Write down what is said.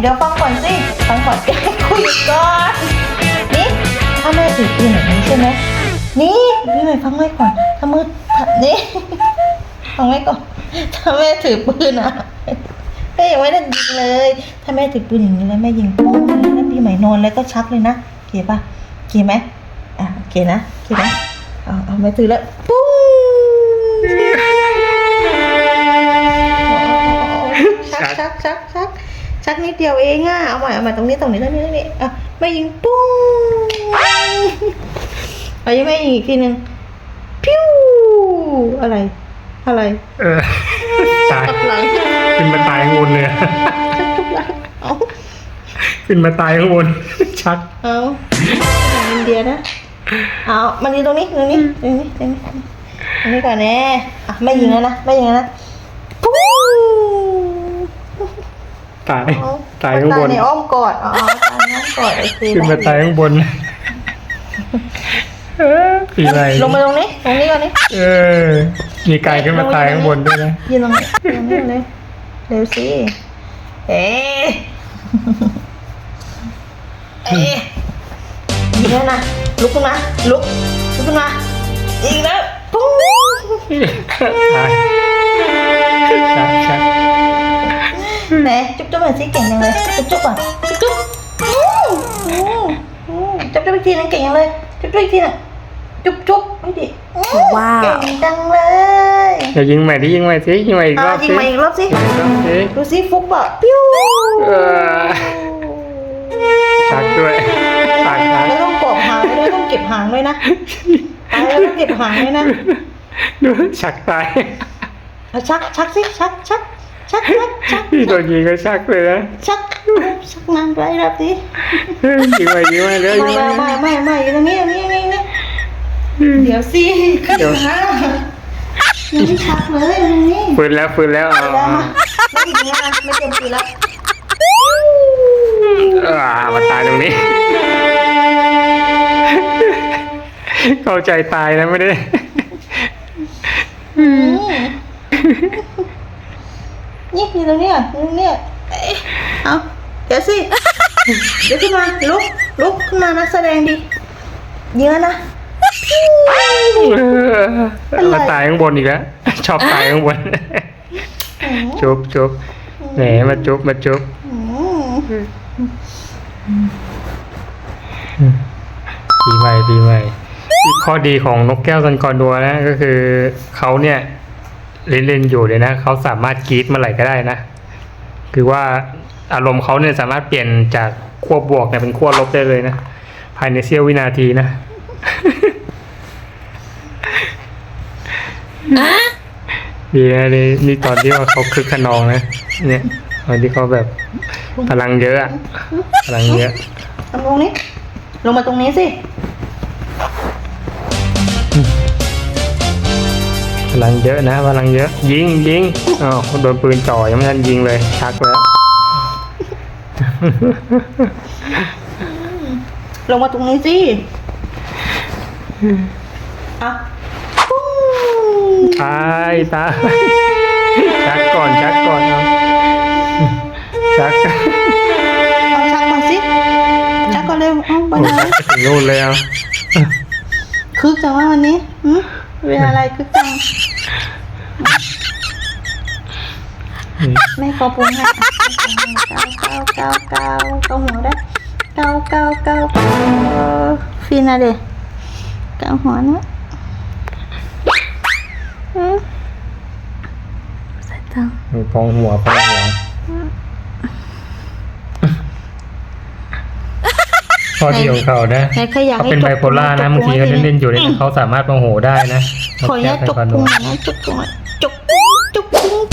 เดี๋ยวฟังก่อนสิฟังก่อนคุยก่อนนี่ถ้าแม่ถือปืนแบบนี้ใช่ไหมนี่พี่ใหม่ฟังไว้ก่อนถ้ามือนี่ฟังไว้ก่อนถ้าแม่ถือปืนอะแม่ยังไม่ได้ยิงเลย ถ้าแม่ถือปืนอย่างนี้แล้วแม่ยิงปุ้งแล้วพี่ใหม่นอนแล้วก็ชักเลยนะโอเคปะโอเคไหมอะโอเคนะโอเคนะเอาเอาแม่ถือแล้วปุ้งชักชักชักชัก ชักนิดเดียวเองอะเอาใหม่เอาใหม่ตรงนี้ตรงนี้ตรงนี้ตรงนี้อะแม่ยิงปุ้งเอายังแม่ยิงอีกทีหนึ่งพิ้วอะไร อะไร เออตายกลับหลังขึ้นมาตายข้างบนเลยกลับหลังเอาขึ้นมาตายข้างบนชักเอาอินเดียนะเอามันยืนตรงนี้ตรงนี้ตรงนี้ตรงนี้ตรงนี้ก่อนแน่อะไม่ยิงแล้วนะไม่ยิงแล้วนะปุ้ง ตายเอาตายข้างบนในอ้อมกอด อ๋อตายในอ้อมกอดโอเคขึ้นมาตายข้างบนเออปีไรลงมาตรงนี้ ตรงนี้ก่อนนี่เออ มีไก่ขึ้นมาตายข้างบนด้วยนะยืนตรงนี้ยืนตรงนี้เลยเร็วสิเอ๊ะเอ๊ะยิงแล้วนะ ลุกขึ้นมา ลุก ลุกขึ้นมายิงแล้วปุ้งตายชักชักไหน จุ๊บหน่อยสิเก่งจังเลยจุ๊บจุ๊บก่อนจุ๊บจุ๊บอืมอืมอืมจุ๊บจุ๊บอีกทีนึงเก่งจังเลยจุ๊บจุ๊บอีกทีนึงจุ๊บจุ๊บไม่ดิอืมว้าว เก่งจังเลยเดี๋ยวยิงใหม่ดิยิงใหม่สิยิงใหม่อีกรอ่าอบยิงสิมาอีกรอบสิยิงรอบสิ ดูสิฟุกบอกปิ้วเออ ชักด้วยตายชักแล้วต้องกรอบหางด้วยต้องเก็บหางด้วยนะตายแล้วต้องเก็บหางด้วยนะ ดูชักตาย เอาชักชักสิชักชัก ชักชักชักพี่โดนยิงก็ชักเลยนะชักชักนานไปแบบนี้ยิงใหม่ยิงใหม่เลยยิงใหม่ไม่ไม่ไม่ไม่อยู่ตรงนี้ตรงนี้ตรงนี้นะเดี๋ยวสิขึ้นเดี๋ยวมายังไม่ชักเลยตรงนี้ฟื้นแล้วฟื้นแล้วเอาได้มาไม่ยิงแล้วนะไม่เตรียมปืนแล้วอ่ามาตายตรงนี้ เข้าใจตายนะไม่ได้อืม นี่อยู่ตรงนี้อะตรงนี้อะเอ๊ะเอาเดี๋ยวสิ เดี๋ยวขึ้นมา ลุก ลุกขึ้นมานักแสดงดิ เยอะนะมาตายข้างบนอีกแล้ว ชอบตายข้างบน จุบจุบแหมมาจุบมาจุบอืมปีใหม่ปีใหม่อีกข้อดีของนกแก้วซันคอดัวนะก็คือเขาเนี่ย เล่นเล่นๆอยู่เลยนะเขาสามารถกรีดเมื่อไหร่ก็ได้นะ คือว่าอารมณ์เขาเนี่ยสามารถเปลี่ยนจากขั้วบวกเนี่ยเป็นขั้วลบได้เลยนะ ภายในเสี้ยววินาทีนะดีนะนี่นี่ตอนที่ว่าเขาคึกขนองนะ เนี่ยตอนที่เขาแบบพลังเยอะอะพลังเยอะทำตรงนี้ ลงมาตรงนี้สิ ลังเยอะนะพลังเยอะ ยิงยิงอ้าวโดนปืนจ่อยังไม่ทันยิงเลยชักแล้ว ลงมาตรงนี้สิอะปุ้งตายตายชักก่อนชักก่อนเอาชักเอาชักก่อนสิชักก่อนเร็วเอาไปโอ้ไหนชักไปถึงนู่นเลยเอาคึกจังว่าวันนี้หืมเวลาอะไรคึกจัง แม่ขอปรุงให้เกาเกาเกาเกาเกาหัวได้เกาเกาเกาเกาฟินอะเดเกาหัวนะอืมใส่ตังพองหัวพองหัวข้อดีของเขานะไหนใครอยากเขาให้เป็นจไบโพล่านะบางทีเขาเล่นๆอยู่เนี่ยเขาสามารถโมโหได้นะขออนุญาตจกนพุงหน่อยนะจกพุง จุกจุกจุก